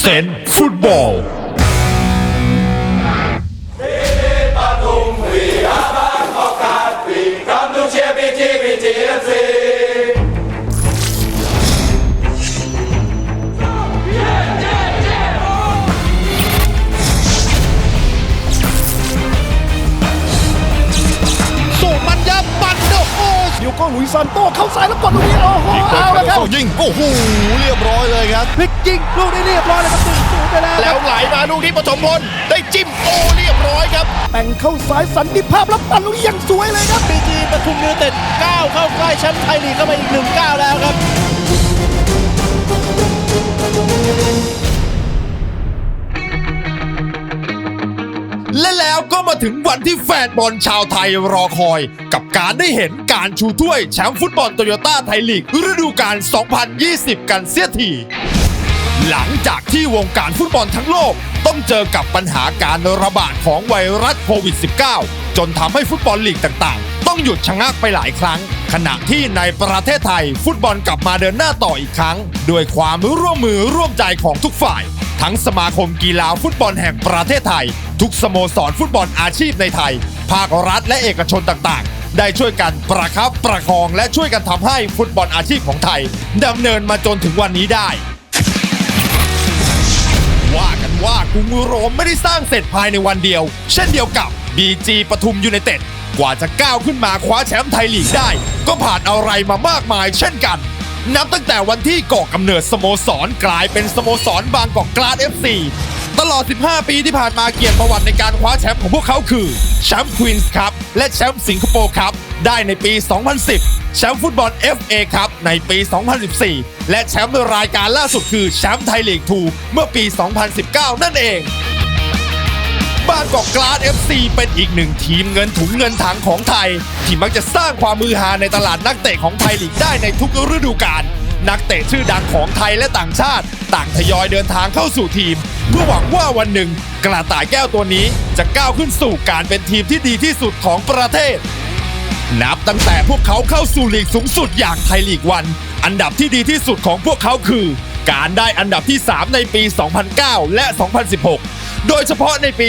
เซนฟุตบอล Come to GBGBTFC. สูบมันยับมันโอ้โหเดี๋ยวก็หลุยส์ซันโต้เข้าซ้ายแล้วกดลูก ยิงโอ้โหเรียบร้อยเลยครับพลิกยิงลูกนี้เรียบร้อยเลยครับตึงสูงไปแล้วแล้วไหลมาลูกนี้ปฐมพลได้จิ้มโอ้เรียบร้อยครับแต่งเข้าซ้ายสันติภาพแล้วปั่นลูกนี้ยังสวยเลยครับบีจีปทุมยูไนเต็ดก้าวเข้าใกล้แชมป์ไทยลีกเข้าไปอีกหนึ่งก้าวแล้วครับ และแล้วก็มาถึงวันที่แฟนบอลชาวไทยรอคอย กับการได้เห็นการชูถ้วยแชมป์ฟุตบอลโตโยต้าไทยลีกฤดูกาล 2020 กันเสียที หลังจากที่วงการฟุตบอลทั้งโลก ต้องเจอกับปัญหาการระบาดของไวรัสโควิด -19 จนทำให้ฟุตบอลลีกต่างๆ ต้องหยุดชะงักไปหลายครั้ง ขณะที่ในประเทศไทยฟุตบอลกลับมาเดินหน้าต่ออีกครั้ง ด้วยความร่วมมือร่วมใจของทุกฝ่าย ทั้งสมาคมกีฬาฟุตบอลแห่งประเทศไทย ทุกสโมสรฟุตบอลอาชีพในไทย ภาครัฐและเอกชนต่างๆ ได้ช่วยกันประคับประคองและช่วยกันทำให้ฟุตบอลอาชีพของไทยดำเนินมาจนถึงวันนี้ได้ ว่ากันว่ากรุงโรมไม่ได้สร้างเสร็จภายในวันเดียว เช่นเดียวกับ BG ปทุมยูไนเต็ดกว่าจะก้าวขึ้นมาคว้าแชมป์ไทยลีกได้ ก็ผ่านอะไรมามากมายเช่นกัน นับตั้งแต่วันที่ก่อกำเนิดสโมสรกลายเป็นสโมสรบางกอกกลาด FC ตลอด 15 ปีที่ผ่านมาเกียรติประวัติในการคว้าแชมป์ของพวกเขาคือแชมป์ควีนส์ครับและแชมป์สิงคโปร์ครับได้ในปี 2010 แชมป์ฟุตบอล FA ครับในปี 2014 และแชมป์รายการล่าสุดคือแชมป์ไทยลีก 2 เมื่อปี 2019 นั่นเอง บ้างกอกกลาด FC เป็นอีกหนึ่งทีมเงินถุงเงินถังของไทย ที่มักจะสร้างความมือฮาในตลาดนักเตะของไทยลีกได้ในทุกฤดูกาลนักเตะชื่อดังของไทยและต่างชาติ ต่างทยอยเดินทางเข้าสู่ทีม เพื่อหวังว่าวันหนึ่ง กระต่ายแก้วตัวนี้จะก้าวขึ้นสู่การเป็นทีมที่ดีที่สุดของประเทศ นับตั้งแต่พวกเขาเข้าสู่ลีกสูงสุดอย่างไทยลีกวัน อันดับที่ดีที่สุดของพวกเขาคือ การได้อันดับที่ 3 ในปี 2009 และ 2016 โดยเฉพาะในปี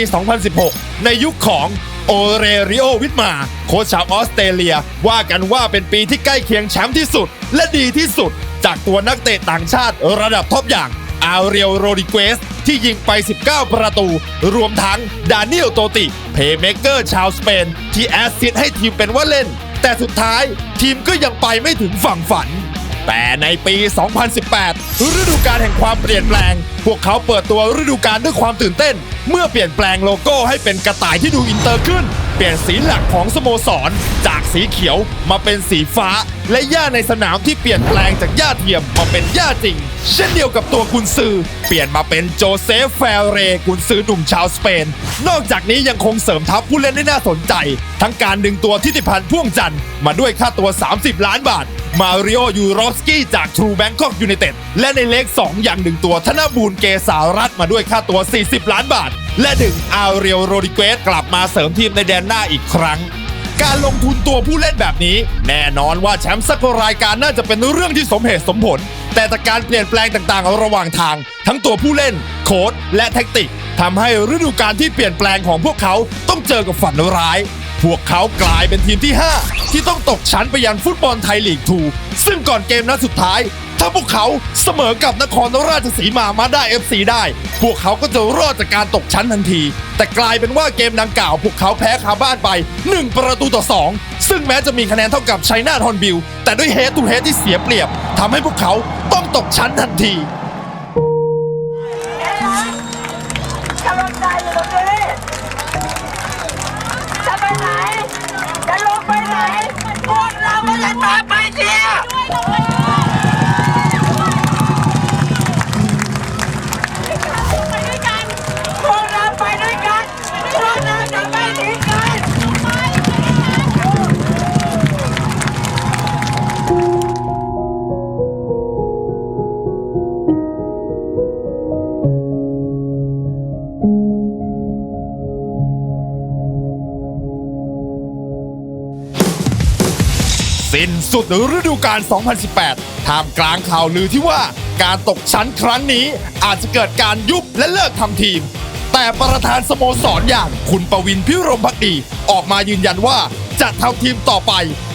2016 ในยุคของโอเรริโอวิทมา โค้ชชาวออสเตรเลีย ว่ากันว่าเป็นปีที่ใกล้เคียงแชมป์ที่สุด และดีที่สุด จากตัวนักเตะต่างชาติระดับท็อปอย่างอาเรียลโรดิเกสที่ยิงไป 19 ประตู รวมทั้งดานิเอลโตติ เพย์เมเกอร์ชาวสเปน ที่แอสซิสให้ทีมเป็นว่าเล่น แต่สุดท้ายทีมก็ยังไปไม่ถึงฝั่งฝัน แต่ในปี 2018 ฤดูกาลแห่งความเปลี่ยนแปลง พวกเขาเปิดตัวฤดูกาลด้วยความตื่นเต้น เมื่อเปลี่ยนแปลงโลโก้ให้เป็นกระต่ายที่ดูอินเตอร์ขึ้น เปลี่ยนสีหลักของสโมสร สีเขียวมาเป็นสีฟ้า และหญ้าในสนามที่เปลี่ยนแปลงจากหญ้าเทียมมาเป็นหญ้าจริง เช่นเดียวกับตัวกุนซือ เปลี่ยนมาเป็นโจเซฟแฟเรกุนซือหนุ่มชาวสเปน นอกจากนี้ยังคงเสริมทัพผู้เล่นได้น่าสนใจ ทั้งการดึงตัวทิติพันธ์พ่วงจันทร์มาด้วยค่าตัว 30 ล้านบาท มาริโอยูโรฟสกี้จากทรูแบงคอกยูไนเต็ดและในเลข2อย่างดึงตัวธนบูลเกษารัตมาด้วยค่าตัว 40 ล้านบาท และดึงอาเรียลโรดิเกสกลับมาเสริมทีมในแดนหน้าอีกครั้ง การลงทุนตัวผู้เล่นแบบนี้ แน่นอนว่าแชมป์สักรายการน่าจะเป็นเรื่องที่สมเหตุสมผล แต่จากการเปลี่ยนแปลงต่างๆ ระหว่างทาง ทั้งตัวผู้เล่น โค้ชและแท็กติกทำให้ฤดูกาลที่เปลี่ยนแปลงของพวกเขาต้องเจอกับฝันร้าย พวกเขากลายเป็นทีมที่ 5 ที่ต้องตกชั้นไปยันฟุตบอลไทยลีก2ซึ่งก่อนเกมนัดสุดท้าย ถ้าพวกเขาเสมอกับนครราชสีมามาได้ FC ได้ พวกเขาก็จะรอดจากการตกชั้นทันที แต่กลายเป็นว่าเกมดังกล่าวพวกเขาแพ้คาบ้านไป 1 ประตูต่อ 2 ซึ่งแม้จะมีคะแนนเท่ากับชัยนาทอนบิลแต่ด้วยเฮดตูเฮดที่เสียเปรียบทำให้พวกเขาต้องตกชั้นทันทีกำลังใจอยู่ตรงนี้จะไปไหน จะลงไปไหน พวกเราก็จะตามไปเชียร์ สิ้นสุดฤดูกาล 2018 ท่ามกลางข่าวลือที่ว่าการตกชั้นครั้งนี้อาจจะเกิดการยุบและเลิกทำทีม แต่ประธานสโมสรอย่างคุณประวินพิรมพักดีออกมายืนยันว่าจะทำทีมต่อไป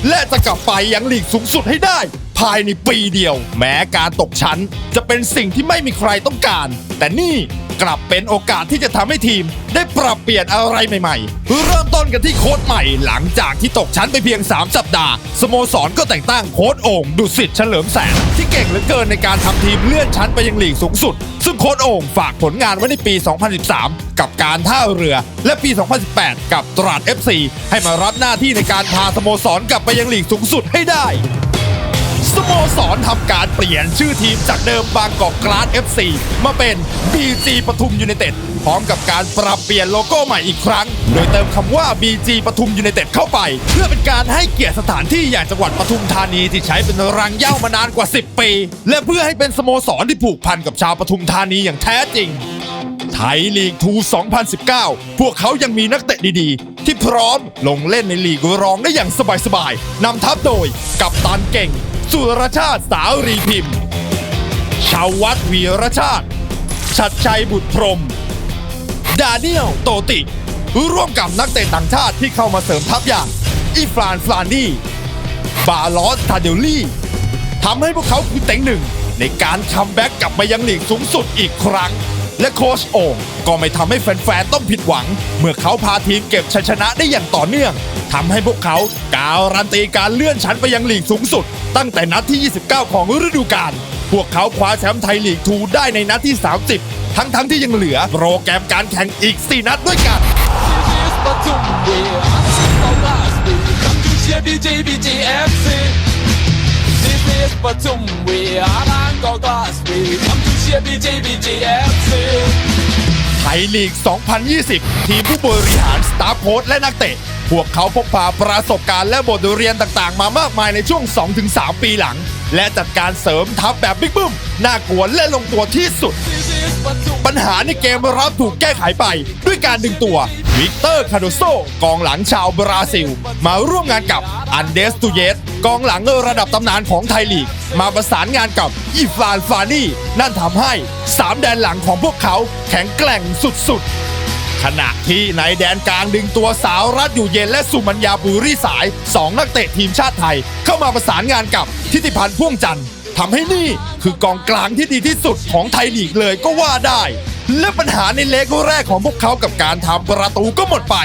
และจะกลับไปยังลีกสูงสุดให้ได้ ภายในปีเดียว แม้การตกชั้นจะเป็นสิ่งที่ไม่มีใครต้องการ แต่นี่ กลับเป็นโอกาสที่จะทำให้ทีม ได้ปรับเปลี่ยนอะไรใหม่ๆ เริ่มต้นกันที่โค้ชใหม่หลังจากที่ตกชั้นไปเพียง 3 สัปดาห์ สโมสรก็แต่งตั้งโค้ชโอ่งดุสิตเฉลิมแสน ที่เก่งเหลือเกินในการทำทีมเลื่อนชั้นไปยังลีกสูงสุด ซึ่งโค้ชโอ่งฝากผลงานไว้ในปี 2013 กับการท่าเรือ และปี 2018 กับตราด FC ให้มารับหน้าที่ในการพาสโมสรกลับไปยังลีกสูงสุดให้ได้ สโมสรทำการเปลี่ยนชื่อทีมจากเดิมบางกอกกลาส FC มาเป็น BG ปทุมยูไนเต็ดพร้อมกับการปรับเปลี่ยนโลโก้ใหม่อีกครั้ง โดยเติมคำว่า BG ปทุมยูไนเต็ดเข้าไป เพื่อเป็นการให้เกียรติสถานที่อย่างจังหวัดปทุมธานีที่ใช้เป็นรังเย้ามานานกว่า 10 ปี และเพื่อให้เป็นสโมสรที่ผูกพันกับชาวปทุมธานีอย่างแท้จริงไทยลีกทู 2019 พวกเขายังมีนักเตะดีๆ ที่พร้อมลงเล่นในลีกรองได้อย่างสบายๆนำทัพโดยกัปตันเก่ง สุรชาติสาวรีพิมพ์ชาววัดวีรชาติ ชัดชัยบุตรพรม ดาเนียลโตติ ร่วมกับนักเตะต่างชาติที่เข้ามาเสริมทัพอย่างอีฟรานฟลานดี้บาลอสทาเดลลี่ทำให้พวกเขาคือเต็งหนึ่งในการคัมแบ็กกลับมายังหลีกสูงสุดอีกครั้ง และโค้ชโอ่งก็ไม่ทำให้แฟนๆต้องผิดหวัง เมื่อเขาพาทีมเก็บชัยชนะได้อย่างต่อเนื่องทำให้พวกเขาการันตีการเลื่อนชั้นไปยังลีกสูงสุด ตั้งแต่นัดที่ 29 ของฤดูกาลพวกเขาคว้าแชมป์ไทยลีกทูได้ในนัดที่ 30 ทั้งๆที่ยังเหลือโปรแกรมการแข่งอีก 4 นัดด้วยกัน slip for tum we are on go Glass, we come to cheer BJBGFC. ไทยลีก 2020 ทีมผู้บริหารสตาฟโค้ชและนักเตะ พวกเขาพกพาประสบการณ์และบทเรียนต่างๆ มามากมายในช่วง 2-3 ปีหลัง และจัดการเสริมทัพแบบบิ๊กบึ้มน่ากลัวและลงตัวที่สุด ปัญหาในเกมรับถูกแก้ไขไป ด้วยการดึงตัววิกเตอร์คาโดโซกองหลังชาวบราซิล มาร่วมงานกับอันเดสตูเยสกองหลังระดับตำนานของไทยลีก มาประสานงานกับอีฟานฟานี่ นั่นทำให้3แดนหลังของพวกเขาแข็งแกร่งสุดๆ ขณะที่ในแดนกลางดึงตัวสาวรัฐอยู่เย็นและสุมัญญาบุรีสาย2นักเตะทีมชาติไทย เข้ามาประสานงานกับทิติพันธ์พ่วงจันทร์ทำให้นี่คือกองกลางที่ดีที่สุดของไทยลีกเลยก็ว่าได้ และปัญหาในเล็กแรกของพวกเขากับการทำประตูก็หมดไป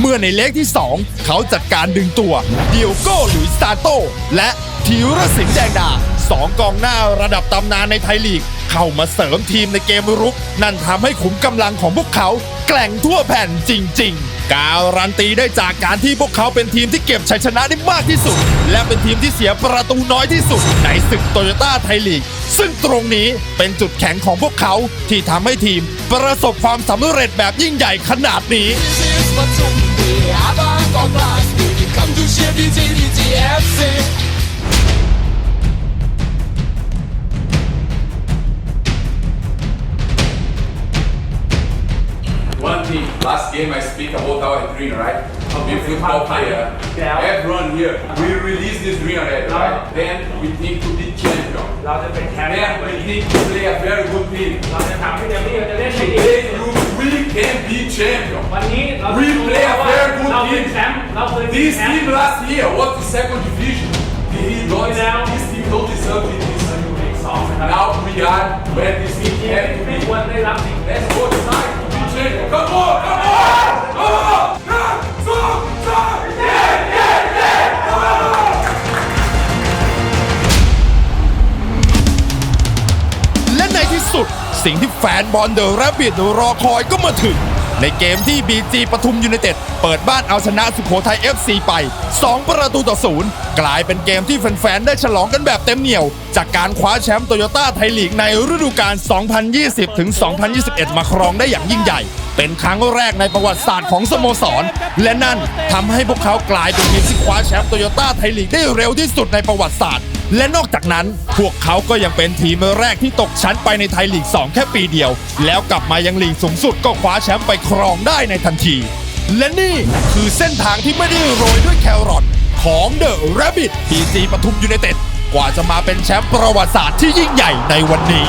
เมื่อในเลกที่ 2 เขาจัดการดึงตัวเดียวโก้หลุยส์ซาโต และธีรศิลป์แดงดาสองกองหน้าระดับตำนานในไทยลีก เข้ามาเสริมทีมในเกมรุก นั่นทำให้ขุมกำลังของพวกเขาแกล่งทั่วแผ่นจริง ๆ การันตีได้จากการที่พวกเขาเป็นทีมที่เก็บชัยชนะได้มากที่สุด และเป็นทีมที่เสียประตูน้อยที่สุด ในศึกโตโยต้าไทยลีก ซึ่งตรงนี้เป็นจุดแข็งของพวกเขาที่ทำให้ทีมประสบความสำเร็จแบบยิ่งใหญ่ขนาดนี้ This is Batum, we are Bangkok Glass, we come to cheer BJBGFC. One thing, last game I speak about our dream, right? Be football player. Everyone here, we release this dream already, right? Then we think to be champion. เราจะเป็นแชมป์ Then we think to play a very good team. เราจะถามพี่เจมมี่เราจะเล่นในดี Today you really can be champion. วันนี้เรา We play a very good เราเป็น team. แชมป์เราเคยเป็น This แชม team ป์ last year was the second division. He don't, Now- this team don't deserve this. อยู่ในสองนะครับ Now we are where this team ทีม has to ไม่ be. ควรได้รับสิ่ง Let's go แฟนบอลเดอะแรบบิทรอคอยก็มาถึง ในเกมที่ BG ปทุมยูไนเต็ดเปิดบ้านเอาชนะสุโขทัย FC ไป 2 ประตูต่อศูนย์กลายเป็นเกมที่แฟนๆ ได้ฉลองกันแบบเต็มเหนียว จากการคว้าแชมป์โตโยต้าไทยลีกในฤดูกาล 2020 ถึง 2021 มาครองได้อย่างยิ่งใหญ่ เป็นครั้งแรกในประวัติศาสตร์ของสโมสร และนั่นทำให้พวกเขากลายเป็นทีมที่คว้าแชมป์โตโยต้าไทยลีกได้เร็วที่สุดในประวัติศาสตร์ และนอกจากนั้นพวกเขาก็ยังเป็นทีมแรกที่ตกชั้นไปในไทยลีก 2 แค่ปีเดียว แล้วกลับมายังลีกสูงสุดก็คว้าแชมป์ไปครองได้ในทันที และนี่คือเส้นทางที่ไม่ได้โรยด้วยแครอทของเดอะแรบบิทพีซีปทุมยูไนเต็ดกว่าจะมาเป็นแชมป์ประวัติศาสตร์ที่ยิ่งใหญ่ในวันนี้